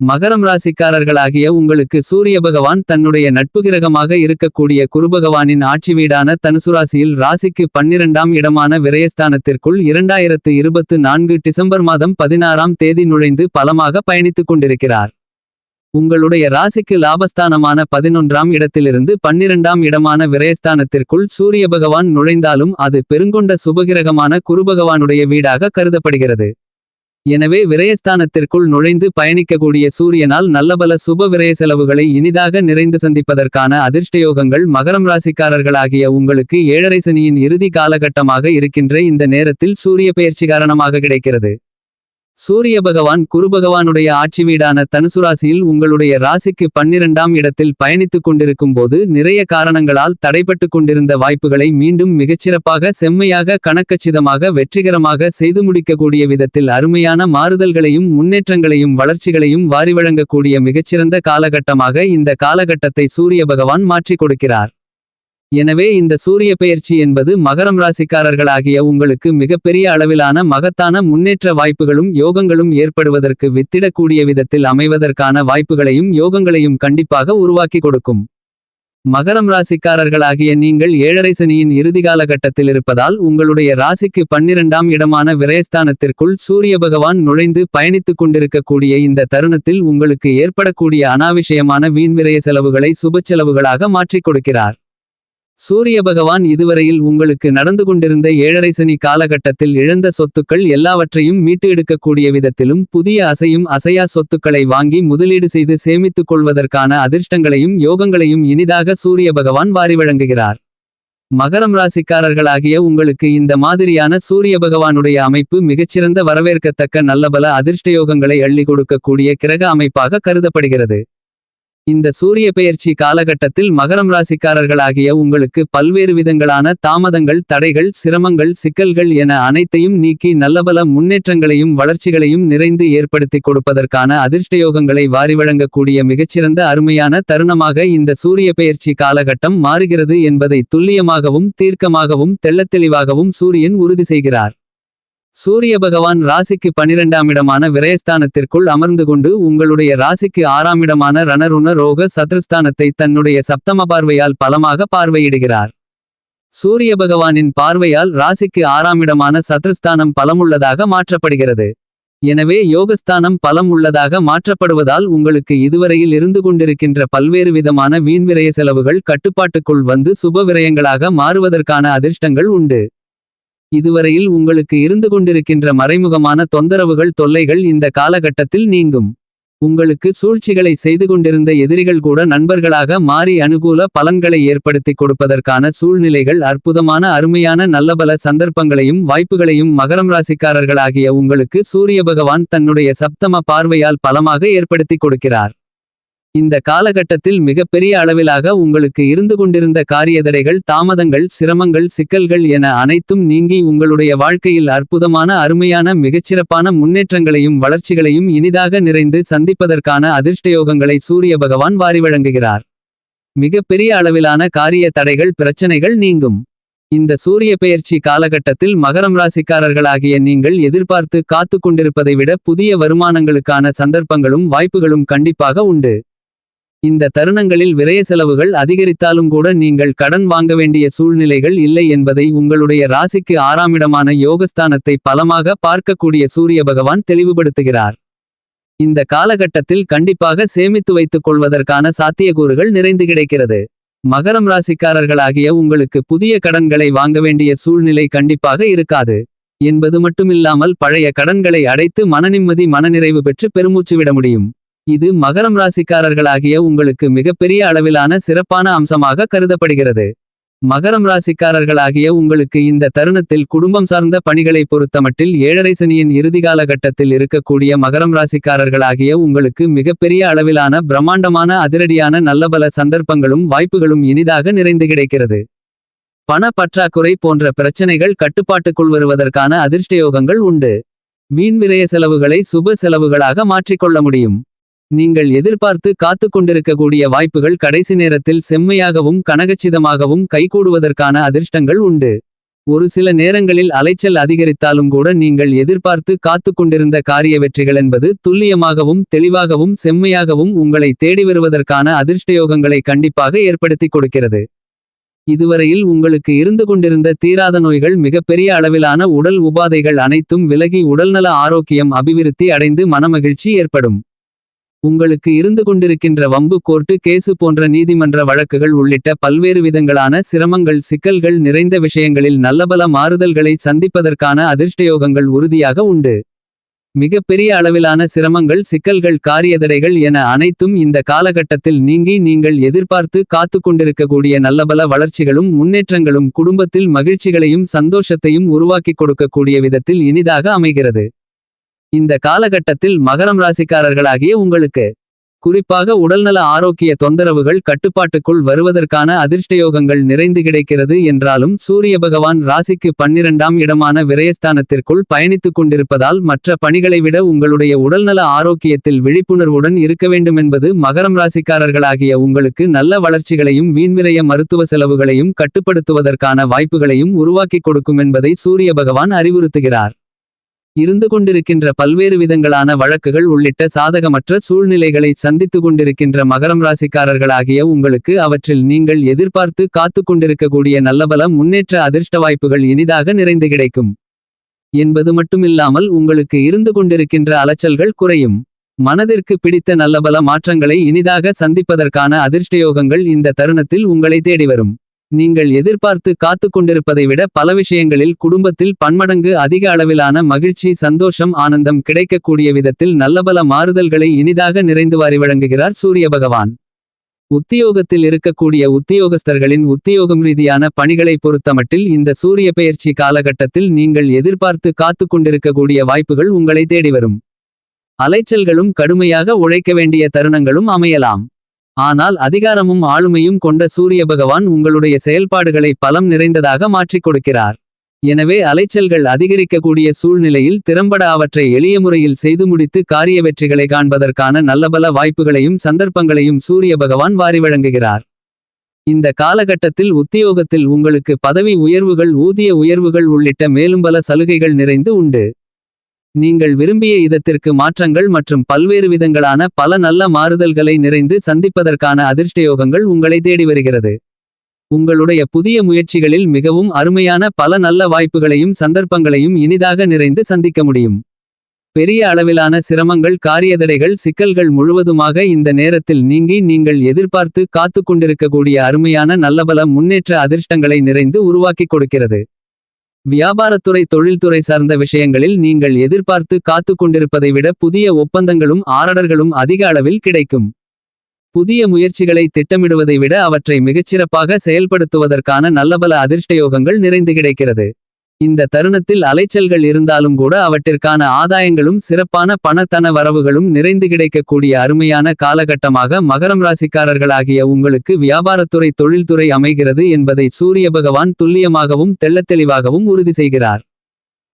மகரம் ராசிக்காரர்களாகிய உங்களுக்கு சூரிய பகவான் தன்னுடைய நட்பு கிரகமாக இருக்கக்கூடிய குருபகவானின் ஆட்சி வீடான தனுசுராசியில் ராசிக்கு பன்னிரண்டாம் இடமான விரயஸ்தானத்திற்குள் இரண்டாயிரத்து இருபத்து நான்கு டிசம்பர் மாதம் பதினாறாம் தேதி நுழைந்து பலமாக பயணித்துக் கொண்டிருக்கிறார். உங்களுடைய ராசிக்கு லாபஸ்தானமான பதினொன்றாம் இடத்திலிருந்து பன்னிரண்டாம் இடமான விரயஸ்தானத்திற்குள் சூரிய பகவான் நுழைந்தாலும் அது பெருங்கொண்ட சுபகிரகமான குருபகவானுடைய வீடாக கருதப்படுகிறது. எனவே விரயஸ்தானத்திற்குள் நுழைந்து பயணிக்கக்கூடிய சூரியனால் நல்லபல சுப விரய செலவுகளை இனிதாக நிறைந்து சந்திப்பதற்கான அதிர்ஷ்டயோகங்கள் மகரம் ராசிக்காரர்களாகிய உங்களுக்கு ஏழரை சனியின் இறுதி காலகட்டமாக இருக்கின்ற இந்த நேரத்தில் சூரிய பெயர்ச்சி காரணமாக கிடைக்கிறது. சூரிய பகவான் குருபகவானுடைய ஆட்சி வீடான தனுசுராசியில் உங்களுடைய ராசிக்கு பன்னிரண்டாம் இடத்தில் பயணித்துக் கொண்டிருக்கும் போது நிறைய காரணங்களால் தடைப்பட்டு கொண்டிருந்த வாய்ப்புகளை மீண்டும் மிகச்சிறப்பாக செம்மையாக கணக்கச்சிதமாக வெற்றிகரமாக செய்து முடிக்கக்கூடிய விதத்தில் அருமையான மாறுதல்களையும் முன்னேற்றங்களையும் வளர்ச்சிகளையும் வாரி வழங்கக்கூடிய மிகச்சிறந்த காலகட்டமாக இந்த காலகட்டத்தை சூரிய பகவான் மாற்றிக் கொடுக்கிறார். எனவே இந்த சூரிய பெயர்ச்சி என்பது மகரம் ராசிக்காரர்களாகிய உங்களுக்கு மிகப்பெரிய அளவிலான மகத்தான முன்னேற்ற வாய்ப்புகளும் யோகங்களும் ஏற்படுவதற்கு வித்திடக்கூடிய விதத்தில் அமைவதற்கான வாய்ப்புகளையும் யோகங்களையும் கண்டிப்பாக உருவாக்கி கொடுக்கும். மகரம் ராசிக்காரர்களாகிய நீங்கள் ஏழரை சனியின் இறுதி காலகட்டத்தில் இருப்பதால் உங்களுடைய ராசிக்கு பன்னிரண்டாம் இடமான விரயஸ்தானத்திற்குள் சூரிய பகவான் நுழைந்து பயணித்துக் கொண்டிருக்கக்கூடிய இந்த தருணத்தில் உங்களுக்கு ஏற்படக்கூடிய அனாவிஷயமான வீண் விரய செலவுகளை சுபச்செலவுகளாக மாற்றிக் கொடுக்கிறார். சூரிய பகவான் இதுவரையில் உங்களுக்கு நடந்து கொண்டிருந்த ஏழரை சனி காலகட்டத்தில் இழந்த சொத்துக்கள் எல்லாவற்றையும் மீட்டு எடுக்கக்கூடிய விதத்திலும் புதிய அசையும் அசையா சொத்துக்களை வாங்கி முதலீடு செய்து சேமித்துக் கொள்வதற்கான அதிர்ஷ்டங்களையும் யோகங்களையும் இனிதாக சூரிய பகவான் வாரி வழங்குகிறார். மகரம் ராசிக்காரர்களாகிய உங்களுக்கு இந்த மாதிரியான சூரிய பகவானுடைய அமைப்பு மிகச்சிறந்த வரவேற்கத்தக்க நல்லபல அதிர்ஷ்டயோகங்களை அள்ளி கொடுக்கக்கூடிய கிரக அமைப்பாக கருதப்படுகிறது. இந்த சூரிய பெயர்ச்சி காலகட்டத்தில் மகரம் ராசிக்காரர்களாகிய உங்களுக்கு பல்வேறு விதங்களான தாமதங்கள் தடைகள் சிரமங்கள் சிக்கல்கள் என அனைத்தையும் நீக்கி நல்லபல முன்னேற்றங்களையும் வளர்ச்சிகளையும் நிறைந்து ஏற்படுத்திக் கொடுப்பதற்கான அதிர்ஷ்டயோகங்களை வாரி வழங்கக்கூடிய மிகச்சிறந்த அருமையான தருணமாக இந்த சூரிய பெயர்ச்சி காலகட்டம் மாறுகிறது என்பதை துல்லியமாகவும் தீர்க்கமாகவும் தெள்ளத்தெளிவாகவும் சூரியன் உறுதி செய்கிறார். சூரிய பகவான் ராசிக்கு பனிரெண்டாம் இடமான விரயஸ்தானத்திற்குள் அமர்ந்து கொண்டு உங்களுடைய ராசிக்கு ஆறாம் இடமான ரணருண ரோக சத்ருஸ்தானத்தை தன்னுடைய சப்தம பார்வையால் பலமாக பார்வையிடுகிறார். சூரிய பகவானின் பார்வையால் ராசிக்கு ஆறாம் இடமான சத்ருஸ்தானம் பலமுள்ளதாக மாற்றப்படுகிறது. எனவே யோகஸ்தானம் பலம் உள்ளதாக மாற்றப்படுவதால் உங்களுக்கு இதுவரையில் இருந்து கொண்டிருக்கின்ற பல்வேறு விதமான வீண்விரய செலவுகள் கட்டுப்பாட்டுக்குள் வந்து சுப விரயங்களாக மாறுவதற்கான அதிர்ஷ்டங்கள் உண்டு. இதுவரையில் உங்களுக்கு இருந்து கொண்டிருக்கின்ற மறைமுகமான தொந்தரவுகள் தொல்லைகள் இந்த காலகட்டத்தில் நீங்கும். உங்களுக்கு சூழ்ச்சிகளை செய்து கொண்டிருந்த எதிரிகள் கூட நண்பர்களாக மாறி அனுகூல பலன்களை ஏற்படுத்திக் கொடுப்பதற்கான சூழ்நிலைகள் அற்புதமான அருமையான நல்லபல சந்தர்ப்பங்களையும் வாய்ப்புகளையும் மகரம் ராசிக்காரர்களாகிய உங்களுக்கு சூரிய பகவான் தன்னுடைய சப்தம பார்வையால் பலமாக ஏற்படுத்திக் கொடுக்கிறார். இந்த காலகட்டத்தில் மிகப்பெரிய அளவிலாக உங்களுக்கு இருந்து கொண்டிருந்த காரியதடைகள் தாமதங்கள் சிரமங்கள் சிக்கல்கள் என அனைத்தும் நீங்கி உங்களுடைய வாழ்க்கையில் அற்புதமான அருமையான மிகச்சிறப்பான முன்னேற்றங்களையும் வளர்ச்சிகளையும் இனிதாக நிறைந்து சந்திப்பதற்கான அதிர்ஷ்டயோகங்களை சூரிய பகவான் வாரி வழங்குகிறார். மிகப்பெரிய அளவிலான காரிய தடைகள் பிரச்சனைகள் நீங்கும். இந்த சூரிய பெயர்ச்சி காலகட்டத்தில் மகரம் ராசிக்காரர்களாகிய நீங்கள் எதிர்பார்த்து காத்து கொண்டிருப்பதை விட புதிய வருமானங்களுக்கான சந்தர்ப்பங்களும் வாய்ப்புகளும் கண்டிப்பாக உண்டு. இந்த தருணங்களில் விரய செலவுகள் அதிகரித்தாலும் கூட நீங்கள் கடன் வாங்க வேண்டிய சூழ்நிலைகள் இல்லை என்பதை உங்களுடைய ராசிக்கு ஆறாமிடமான யோகஸ்தானத்தை பலமாக பார்க்கக்கூடிய சூரிய பகவான் தெளிவுபடுத்துகிறார். இந்த காலகட்டத்தில் கண்டிப்பாக சேமித்து வைத்துக் கொள்வதற்கான சாத்தியக்கூறுகள் நிறைந்து கிடைக்கிறது. மகரம் ராசிக்காரர்களாகிய உங்களுக்கு புதிய கடன்களை வாங்க வேண்டிய சூழ்நிலை கண்டிப்பாக இருக்காது. என்பது மட்டுமில்லாமல் பழைய கடன்களை அடைத்து மனநிம்மதி மனநிறைவு பெற்று பெருமூச்சு விட முடியும். இது மகரம் ராசிக்காரர்களாகிய உங்களுக்கு மிகப்பெரிய அளவிலான சிறப்பான அம்சமாக கருதப்படுகிறது. மகரம் ராசிக்காரர்களாகிய உங்களுக்கு இந்த தருணத்தில் குடும்பம் சார்ந்த பணிகளை பொறுத்தமட்டில் ஏழரை சனியின் இறுதி காலகட்டத்தில் இருக்கக்கூடிய மகரம் ராசிக்காரர்களாகிய உங்களுக்கு மிகப்பெரிய அளவிலான பிரம்மாண்டமான அதிரடியான நல்லபல சந்தர்ப்பங்களும் வாய்ப்புகளும் இனிதாக நிறைந்து கிடைக்கிறது. பண பற்றாக்குறை போன்ற பிரச்சனைகள் கட்டுப்பாட்டுக்குள் வருவதற்கான அதிர்ஷ்டயோகங்கள் உண்டு. வீண் விரய செலவுகளை சுப செலவுகளாக மாற்றிக்கொள்ள முடியும். நீங்கள் எதிர்பார்த்து காத்துக் கொண்டிருக்கக்கூடிய வாய்ப்புகள் கடைசி நேரத்தில் செம்மையாகவும் கனகச்சிதமாகவும் கைகூடுவதற்கான அதிர்ஷ்டங்கள் உண்டு. ஒரு சில நேரங்களில் அலைச்சல் அதிகரித்தாலும் கூட நீங்கள் எதிர்பார்த்து காத்துக் கொண்டிருந்த காரிய வெற்றிகள் என்பது துல்லியமாகவும் தெளிவாகவும் செம்மையாகவும் உங்களை தேடி வருவதற்கான அதிர்ஷ்டயோகங்களை கண்டிப்பாக ஏற்படுத்திக் கொடுக்கிறது. இதுவரையில் உங்களுக்கு இருந்து கொண்டிருந்த தீராத நோய்கள் மிகப்பெரிய அளவிலான உடல் உபாதைகள் அனைத்தும் விலகி உடல்நல ஆரோக்கியம் அபிவிருத்தி அடைந்து மனமகிழ்ச்சி ஏற்படும். உங்களுக்கு இருந்து கொண்டிருக்கின்ற வம்பு கோர்ட்டு கேசு போன்ற நீதிமன்ற வழக்குகள் உள்ளிட்ட பல்வேறு விதங்களான சிரமங்கள் சிக்கல்கள் நிறைந்த விஷயங்களில் நல்லபல மாறுதல்களை சந்திப்பதற்கான அதிர்ஷ்டயோகங்கள் உறுதியாக உண்டு. மிகப்பெரிய அளவிலான சிரமங்கள் சிக்கல்கள் காரியதடைகள் என அனைத்தும் இந்த காலகட்டத்தில் நீங்கி நீங்கள் எதிர்பார்த்து காத்துக் கொண்டிருக்கக்கூடிய நல்லபல வளர்ச்சிகளும் முன்னேற்றங்களும் குடும்பத்தில் மகிழ்ச்சிகளையும் சந்தோஷத்தையும் உருவாக்கிக் கொடுக்கக்கூடிய விதத்தில் இனிதாக அமைகிறது. இந்த காலகட்டத்தில் மகரம் ராசிக்காரர்களாகிய உங்களுக்கு குறிப்பாக உடல்நல ஆரோக்கிய தொந்தரவுகள் கட்டுப்பாட்டுக்குள் வருவதற்கான அதிர்ஷ்டயோகங்கள் நிறைந்து கிடைக்கிறது என்றாலும் சூரிய பகவான் ராசிக்கு பன்னிரண்டாம் இடமான விரயஸ்தானத்திற்குள் பயணித்துக் கொண்டிருப்பதால் மற்ற பணிகளை விட உங்களுடைய உடல்நல ஆரோக்கியத்தில் விழிப்புணர்வுடன் இருக்க வேண்டுமென்பது மகரம் ராசிக்காரர்களாகிய உங்களுக்கு நல்ல வளர்ச்சிகளையும் வீண்விரய மருத்துவ செலவுகளையும் கட்டுப்படுத்துவதற்கான வாய்ப்புகளையும் உருவாக்கிக் கொடுக்கும் என்பதை சூரிய பகவான் அறிவுறுத்துகிறார். இருந்து கொண்டிருக்கின்ற பல்வேறு விதங்களான வழக்குகள் உள்ளிட்ட சாதகமற்ற சூழ்நிலைகளை சந்தித்து கொண்டிருக்கின்ற மகரம் ராசிக்காரர்களாகிய உங்களுக்கு அவற்றில் நீங்கள் எதிர்பார்த்து காத்துக் கொண்டிருக்கக்கூடிய நல்லபல முன்னேற்ற அதிர்ஷ்ட வாய்ப்புகள் இனிதாக நிறைந்து கிடைக்கும். என்பது மட்டுமில்லாமல் உங்களுக்கு இருந்து கொண்டிருக்கின்ற அலைச்சல்கள் குறையும். மனதிற்கு பிடித்த நல்லபல மாற்றங்களை இனிதாக சந்திப்பதற்கான அதிர்ஷ்டயோகங்கள் இந்த தருணத்தில் உங்களை தேடி வரும். நீங்கள் எதிர்பார்த்து காத்துக் கொண்டிருப்பதை விட பல விஷயங்களில் குடும்பத்தில் பன்மடங்கு அதிக அளவிலான மகிழ்ச்சி சந்தோஷம் ஆனந்தம் கிடைக்கக்கூடிய விதத்தில் நல்லபல மாறுதல்களை இனிதாக நிறைந்து வாரி வழங்குகிறார் சூரிய பகவான். உத்தியோகத்தில் இருக்கக்கூடிய உத்தியோகஸ்தர்களின் உத்தியோகம் ரீதியான பணிகளை பொறுத்தமட்டில் இந்த சூரிய பெயர்ச்சி காலகட்டத்தில் நீங்கள் எதிர்பார்த்து காத்துக் கொண்டிருக்கக்கூடிய வாய்ப்புகள் உங்களை தேடி வரும். அலைச்சல்களும் கடுமையாக உழைக்க வேண்டிய தருணங்களும் அமையலாம். ஆனால் அதிகாரமும் ஆளுமையும் கொண்ட சூரிய பகவான் உங்களுடைய செயல்பாடுகளை பலம் நிறைந்ததாக மாற்றிக் கொடுக்கிறார். எனவே அலைச்சல்கள் அதிகரிக்கக்கூடிய சூழ்நிலையில் திறம்பட அவற்றை எளிய முறையில் செய்து முடித்து காரிய வெற்றிகளை காண்பதற்கான நல்லபல வாய்ப்புகளையும் சந்தர்ப்பங்களையும் சூரிய பகவான் வாரி வழங்குகிறார். இந்த காலகட்டத்தில் உத்தியோகத்தில் உங்களுக்கு பதவி உயர்வுகள் ஊதிய உயர்வுகள் உள்ளிட்ட மேலும் பல சலுகைகள் நிறைந்து உண்டு. நீங்கள் விரும்பிய இதத்திற்கு மாற்றங்கள் மற்றும் பல்வேறு விதங்களான பல நல்ல மாறுதல்களை நிறைந்து சந்திப்பதற்கான அதிர்ஷ்டயோகங்கள் உங்களை தேடி வருகிறது. உங்களுடைய புதிய முயற்சிகளில் மிகவும் அருமையான பல நல்ல வாய்ப்புகளையும் சந்தர்ப்பங்களையும் இனிதாக நிறைந்து சந்திக்க முடியும். பெரிய அளவிலான சிரமங்கள் காரியதடைகள் சிக்கல்கள் முழுவதுமாக இந்த நேரத்தில் நீங்கி நீங்கள் எதிர்பார்த்து காத்து கொண்டிருக்கக்கூடிய அருமையான நல்லபல முன்னேற்ற அதிர்ஷ்டங்களை நிறைந்து உருவாக்கிக் கொடுக்கிறது. வியாபாரத்துறை தொழில்துறை சார்ந்த விஷயங்களில் நீங்கள் எதிர்பார்த்து காத்து கொண்டிருப்பதை விட புதிய ஒப்பந்தங்களும் ஆர்டர்களும் அதிக அளவில் கிடைக்கும். புதிய முயற்சிகளை திட்டமிடுவதை விட அவற்றை மிகச்சிறப்பாக செயல்படுத்துவதற்கான நல்லபல அதிர்ஷ்டயோகங்கள் நிறைந்து கிடைக்கிறது. இந்த தருணத்தில் அலைச்சல்கள் இருந்தாலும் கூட அவற்றிற்கான ஆதாயங்களும் சிறப்பான பணத்தன வரவுகளும் நிறைந்து கிடைக்கக்கூடிய அருமையான காலகட்டமாக மகரம் ராசிக்காரர்களாகிய உங்களுக்கு வியாபாரத்துறை தொழில்துறை அமைகிறது என்பதை சூரிய பகவான் துல்லியமாகவும் தெள்ளத்தெளிவாகவும் உறுதி செய்கிறார்.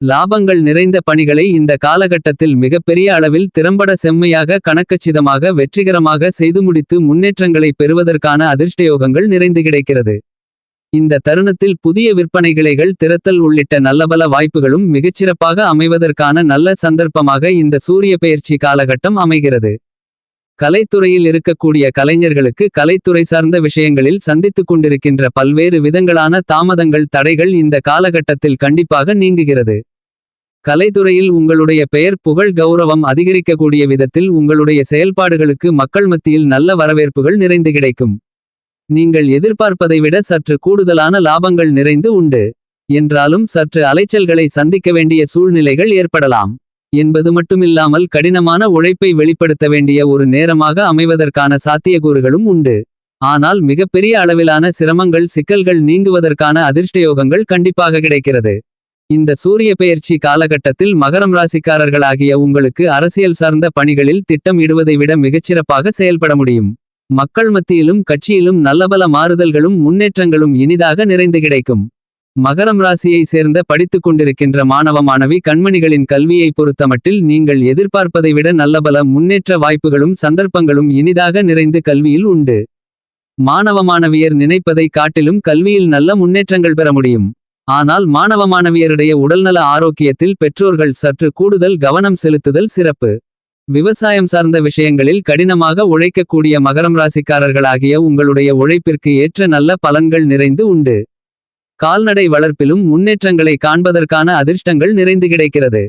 லாபங்கள் நிறைந்த பணிகளை இந்த காலகட்டத்தில் மிகப்பெரிய அளவில் திறம்பட செம்மையாக கணக்கச்சிதமாக வெற்றிகரமாக செய்து முடித்து முன்னேற்றங்களை பெறுவதற்கான அதிர்ஷ்டயோகங்கள் நிறைந்து கிடைக்கிறது. இந்த தருணத்தில் புதிய விற்பனைகிளைகள் திறத்தல் உள்ளிட்ட நல்லபல வாய்ப்புகளும் மிகச்சிறப்பாக அமைவதற்கான நல்ல சந்தர்ப்பமாக இந்த சூரிய பெயர்ச்சி காலகட்டம் அமைகிறது. கலைத்துறையில் இருக்கக்கூடிய கலைஞர்களுக்கு கலைத்துறை சார்ந்த விஷயங்களில் சந்தித்துக் கொண்டிருக்கின்ற பல்வேறு விதங்களான தாமதங்கள் தடைகள் இந்த காலகட்டத்தில் கண்டிப்பாக நீங்குகிறது. கலைத்துறையில் உங்களுடைய பெயர் புகழ் கௌரவம் அதிகரிக்கக்கூடிய விதத்தில் உங்களுடைய செயல்பாடுகளுக்கு மக்கள் மத்தியில் நல்ல வரவேற்புகள் நிறைந்து கிடைக்கும். நீங்கள் எதிர்பார்ப்பதை விட சற்று கூடுதலான லாபங்கள் நிறைந்து உண்டு. என்றாலும் சற்று அலைச்சல்களை சந்திக்க வேண்டிய சூழ்நிலைகள் ஏற்படலாம். என்பது மட்டுமில்லாமல் கடினமான உழைப்பை வெளிப்படுத்த வேண்டிய ஒரு நேரமாக அமைவதற்கான சாத்தியக்கூறுகளும் உண்டு. ஆனால் மிகப்பெரிய அளவிலான சிரமங்கள் சிக்கல்கள் நீங்குவதற்கான அதிர்ஷ்டயோகங்கள் கண்டிப்பாக கிடைக்கிறது. இந்த சூரிய பெயர்ச்சி காலகட்டத்தில் மகரம் ராசிக்காரர்களாகிய உங்களுக்கு அரசியல் சார்ந்த பணிகளில் திட்டம் இடுவதை விட மிகச்சிறப்பாக செயல்பட முடியும். மக்கள் மத்தியிலும் கட்சியிலும் நல்லபல மாறுதல்களும் முன்னேற்றங்களும் இனிதாக நிறைந்து கிடைக்கும். மகரம் ராசியை சேர்ந்த படித்துக் கொண்டிருக்கின்ற மாணவ மாணவி கண்மணிகளின் கல்வியை பொறுத்தமட்டில் நீங்கள் எதிர்பார்ப்பதை விட நல்லபல முன்னேற்ற வாய்ப்புகளும் சந்தர்ப்பங்களும் இனிதாக நிறைந்து கல்வியில் உண்டு. மாணவ மாணவியர் நினைப்பதை காட்டிலும் கல்வியில் நல்ல முன்னேற்றங்கள் பெற முடியும். ஆனால் மாணவ மாணவியருடைய உடல்நல ஆரோக்கியத்தில் பெற்றோர்கள் சற்று கூடுதல் கவனம் செலுத்துதல் சிறப்பு. விவசாயம் சார்ந்த விஷயங்களில் கடினமாக உழைக்கக்கூடிய மகரம் ராசிக்காரர்களாகிய உங்களுடைய உழைப்பிற்கு ஏற்ற நல்ல பலன்கள் நிறைந்து உண்டு. கால்நடை வளர்ப்பிலும் முன்னேற்றங்களை காண்பதற்கான அதிர்ஷ்டங்கள் நிறைந்து கிடைக்கிறது.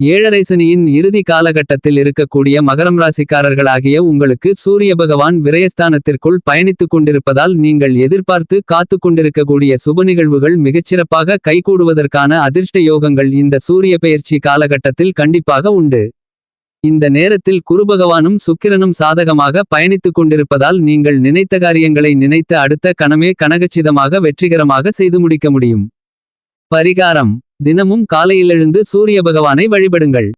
ஏழரை சனியின் இறுதி காலகட்டத்தில் இருக்கக்கூடிய மகரம் ராசிக்காரர்களாகிய உங்களுக்கு சூரிய பகவான் விரயஸ்தானத்திற்குள் பயணித்துக் கொண்டிருப்பதால் நீங்கள் எதிர்பார்த்து காத்துக் கொண்டிருக்கக்கூடிய சுப நிகழ்வுகள் மிகச்சிறப்பாக கைகூடுவதற்கான அதிர்ஷ்ட யோகங்கள் இந்த சூரிய பெயர்ச்சி காலகட்டத்தில் கண்டிப்பாக உண்டு. இந்த நேரத்தில் குருபகவானும் சுக்கிரனும் சாதகமாக பயணித்துக் கொண்டிருப்பதால் நீங்கள் நினைத்த காரியங்களை நினைத்த அடுத்த கணமே கனகச்சிதமாக வெற்றிகரமாக செய்து முடிக்க முடியும். பரிகாரம். தினமும் காலையிலெழுந்து சூரிய பகவானை வழிபடுங்கள்.